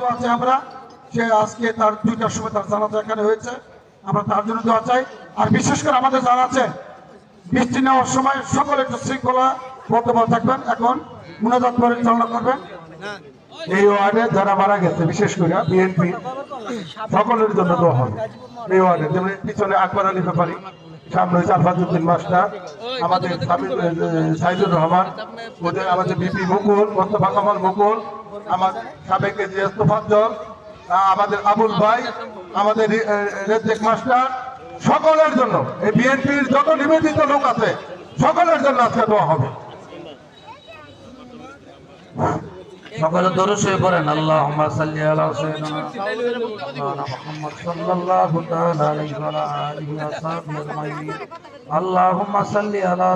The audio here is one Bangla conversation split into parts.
চাই আমরা। সে আজকে তার দুইটার সময় তার জানাজা এখানে হয়েছে। আমরা তার জন্য দোয়া চাই। আর বিশেষ করে আমাদের যারা আছে, বৃষ্টি নেওয়ার সময় সকলে একটু শৃঙ্খলা বদ্ধভাব থাকবেন। এখন মুনাজাত পরিচালনা করবেন। এই ওয়ার্ডে যারা মারা গেছে, বিশেষ করে বিএনপি, সকলের জন্য দোয়া হবে। এই ওয়ার্ডে, যেমন পিছনে আকবর আলী ব্যাপারী, সামনে হচ্ছে আলফাজুদ্দিন মাস্টার, আমাদের সাইদুর রহমান আমাদের বিপি মুকুল মোস্তফা কামাল মুকুল আমাদের সাবেক আমাদের আবুল ভাই আমাদের আহ, রেজ্জেক মাস্টার সকলের জন্য এই বিএনপির যত নিবেদিত লোক আছে সকলের জন্য আজকে দোয়া হবে। সকলে শরীফ পড়েন। আল্লাহুম্মা সাল্লি আলা মুহাম্মদ সাল্লাল্লাহু তাআলা আলাইহি ওয়া আলা আলিহি ওয়া সাহবিহি আল্লাহুম্মা সাল্লি আলা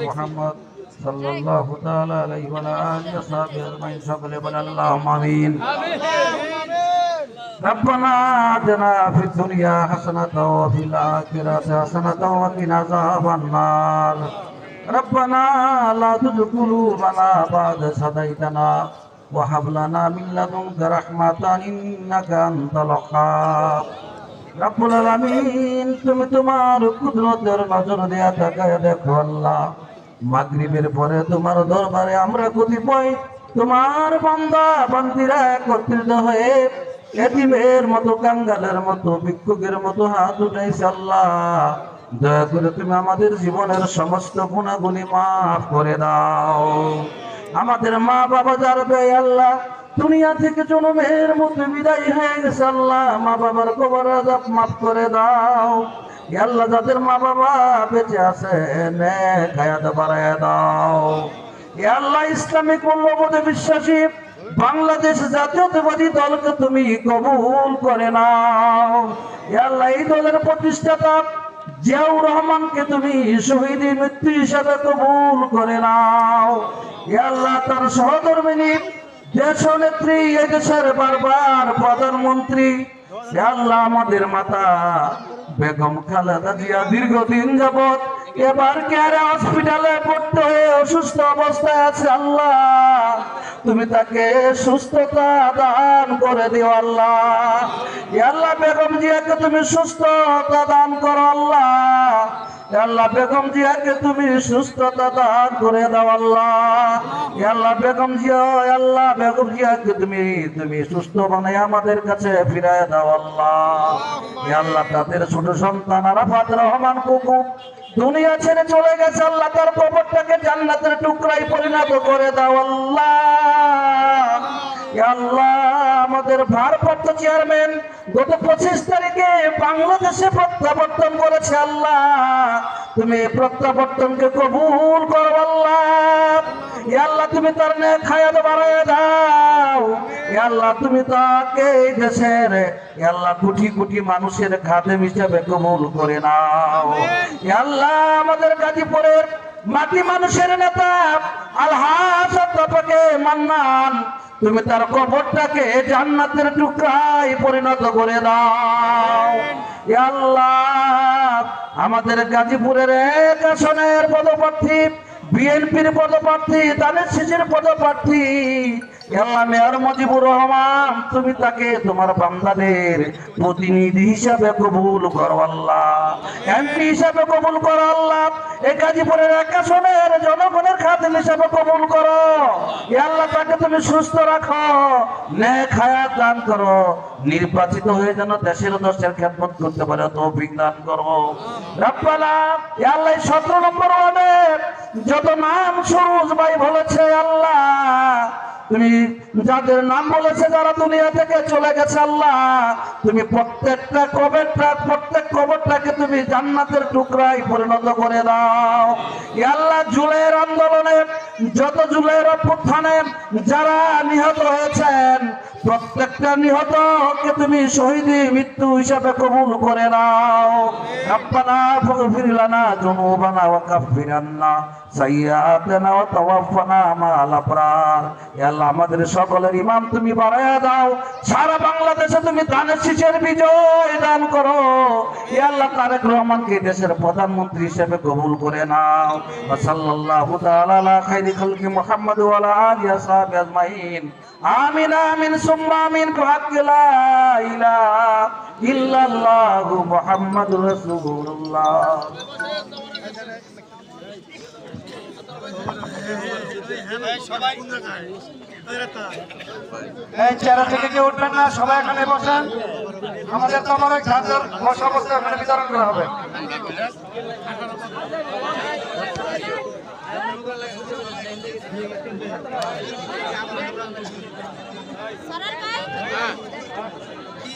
মুহাম্মদ সাল্লাল্লাহু তাআলা আলাইহি ওয়া আলা আলিহি ওয়া সাহবিহি আজমাইন সকলে বলেন আল্লাহুম্মা আমিন ربنا آتنا في الدنيا حسنة وفي الآخرة حسنة وقنا عذاب النار ربنا لا تزغ قلوبنا بعد إذ هديتنا وهب لنا من لدنك رحمة إنك أنت الوهاب রব্বুল আলামিন তুমি তোমার কুদরতের নজর দেয়া তাকায় দেখো আল্লাহ মাগরিবের পরে তোমার দরবারে আমরা কতিপয় তোমার বান্দা, বান্দিরা একত্রিত হয়ে এতিমের মতো কাঙ্গালের মতো, ভিক্ষুকের মতো হাত উঠাইছে আল্লাহ। দয়া করে তুমি আমাদের জীবনের সমস্ত গুণাগুলি মাফ করে দাও। আমাদের মা বাবা যার আল্লাহ দুনিয়া থেকে জনমের মধ্যে বিদায় হয়ে গেছে আল্লাহ। মা বাবার কবর আজাব মাফ করে দাও। আল্লাহ, যাদের মা বাবা বেঁচে আছে, নেক হায়াত বাড়ায় দাও। আল্লাহ, ইসলামিক মূল্যবোধে বিশ্বাসী, বাংলাদেশ জাতীয়তাবাদী দলকে তুমি কবুল করে নাও। আল্লাহ, এই দলের প্রতিষ্ঠাতা জিয়াউর রহমানকে তুমি শহীদের মৃত্যু হিসাবে কবুল করে নাও। আল্লাহ, তার সহধর্মিনী দেশ নেত্রী এদেশের বারবার প্রধানমন্ত্রী। আল্লাহ আমাদের মাতা, বেগম খালেদা জিয়া দীর্ঘদিন যাবত এবার কেয়ারে হসপিটালে পড়তে হয়ে অসুস্থ অবস্থায় আছে আল্লাহ। তুমি তাকে সুস্থতা দান করে দিও আল্লাহ। আল্লাহ, বেগম জিয়াকে তুমি সুস্থতা দান করো আল্লাহ। আল্লাহ বেগম জিয়াকে তুমি সুস্থতা দান করে দাও আল্লাহ। আল্লাহ বেগম জিয়া আল্লাহ বেগম জিয়াকে তুমি তুমি সুস্থ আমাদের কাছে ফিরায় দাও আল্লাহ। আল্লাহ তাদের ছোট সন্তান আরাফাত রহমান দুনিয়া ছেড়ে চলে গেছে আল্লাহ, তার কবরটাকে জান্নাতের টুকরাই পরিণত করে দাও আল্লাহ। আল্লাহ আমাদের ভারপ্রাপ্ত চেয়ারম্যান গত পঁচিশ তারিখে বাংলাদেশে প্রত্যাবর্তন করেছে আল্লাহ। তুমি প্রত্যাবর্তনকে কবুল করো আল্লাহ। আল্লাহ, তুমি তার নেক হায়াত বাড়ায় দাও। আল্লাহ, তুমি তাকে এই দেশের আল্লাহ, কোটি কোটি মানুষের খাদেম হিসাবে কবুল করে নাও। আল্লাহ, আমাদের গাজীপুরের মাটি মানুষের নেতা অধ্যাপকে মান্নান তুমি তার কবরটাকে জান্নাতের টুকরায় পরিণত করে দাও। আল্লাহ, আমাদের গাজীপুরের এক আসনের পদপ্রার্থী, বিএনপির পদপ্রার্থী তাদের শিশির পদপ্রার্থী আল্লাহ তুমি তাকে তোমার প্রতিনিধি হিসাবে কবুল আল্লাহ। এমপি হিসাবে কবুল করো আল্লাহ। জনগণের খাতির হিসাবে কবুল করো। আল্লাহ তাকে তুমি সুস্থ রাখো, নেক দান করো। নির্বাচিত হয়ে যেন দেশের দশের খেদমত করতে পারে, তৌফিক দান করো। আল্লাহ সতেরো নম্বর যত নাম সুরুজ ভাই বলেছে, আল্লাহ তুমি যাদের নাম বলেছে যারা দুনিয়া থেকে চলে গেছে আল্লাহ, তুমি প্রত্যেকটা কবরটা, প্রত্যেক কবরটাকে তুমি জান্নাতের টুকরায় পরিণত করে দাও। আল্লাহ জুলের আন্দোলনে, যত জুলের অভ্যুত্থানে যারা নিহত হয়েছেন, প্রত্যেকটা নিহতকে তুমি শহীদি মৃত্যু হিসাবে কবুল করে নাও। রব্বানা ফাগফির লানা যুনুবানা ওয়া কাফির আন্না সাইয়্যাতিনা ওয়া তাওয়াফানা মা'আল আবরার ইয়া আল্লাহ আমাদের সকলের ইমাম তুমি বাড়ায়া দাও সারা বাংলাদেশে তুমি দানের শীষের বিজয় দান করো ইয়া আল্লাহ তারেক রহমানকে দেশের প্রধানমন্ত্রী হিসেবে কবুল করে নাও ওয়া সাল্লাল্লাহু তাআলা আলা খাইরি খালকি মুহাম্মদ ওয়া আলা আলিহি ওয়া সাহবিহি আজমাইন আমিন আমিন সুম্মা আমিন بحق لا إله ইল্লাল্লাহু মুহাম্মাদুর রাসূলুল্লাহ। এই চেয়ারা থেকে কেউ উঠবেন না? সবাই এখানে বসেন। আমাদের তো আমার ঝাঁঝের বসা অবস্থা এখানে বিতরণ করা হবে। সরার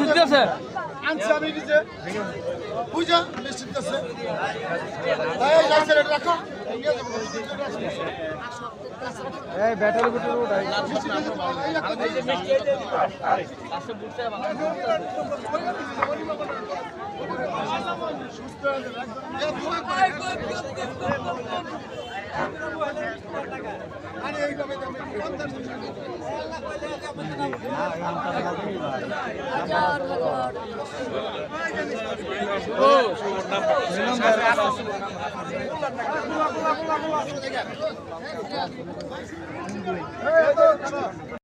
দিতেছে ভাই। লোক কথা কইলেন না তো নাম আনছি আমি নিজে। বুঝা নিশ্চিত আছে। রাখো। এই ব্যাটারি উঠাই হাজার হাজার ও